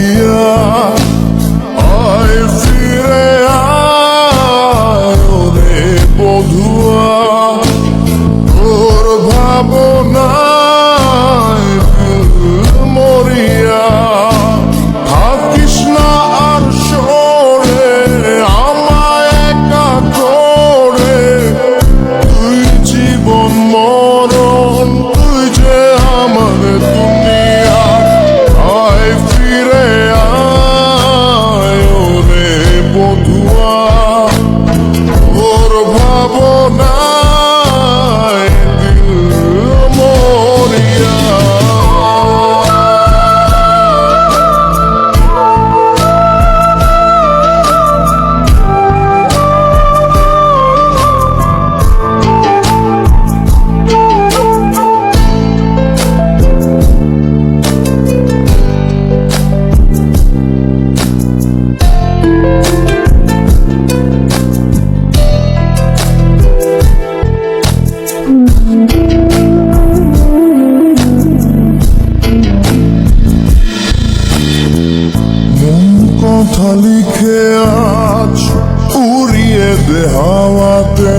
ফিরিয়া আয় ফিরে আয় রে বধুয়া তোর ভাবো কথা লিখে আজ উড়িয়ে দে হাওয়াতে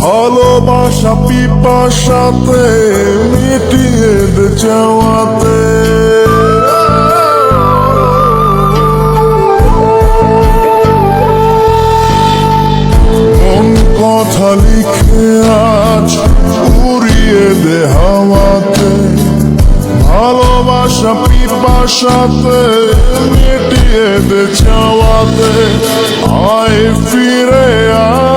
ভালোবাসা পিপাসাতে মিটিয়ে দে চাওয়াতে। কথা আজ উড়িয়ে দে হাওয়াতে ভালোবাসা পিপাসাতে মিটিয়ে দে চাওয়াতে আয় ফিরে আয়।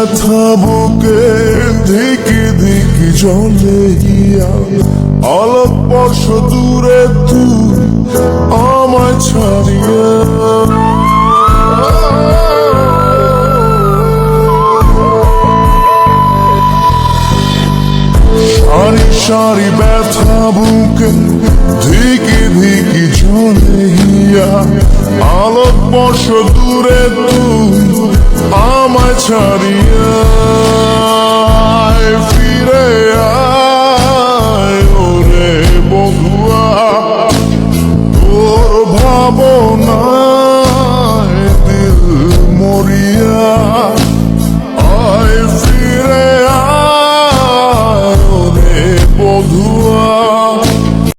ব্যথা বুকে ধিকি ধিকি জলে গিয়া। আলোক বর্ষ দূরে তুই আমায় ছাড়িয়া। সারি সারি ব্যথা বুকে ধিকি ধিকি গিয়া। আলোক বর্ষ দূরে তুই আমায় ছাড়িয়া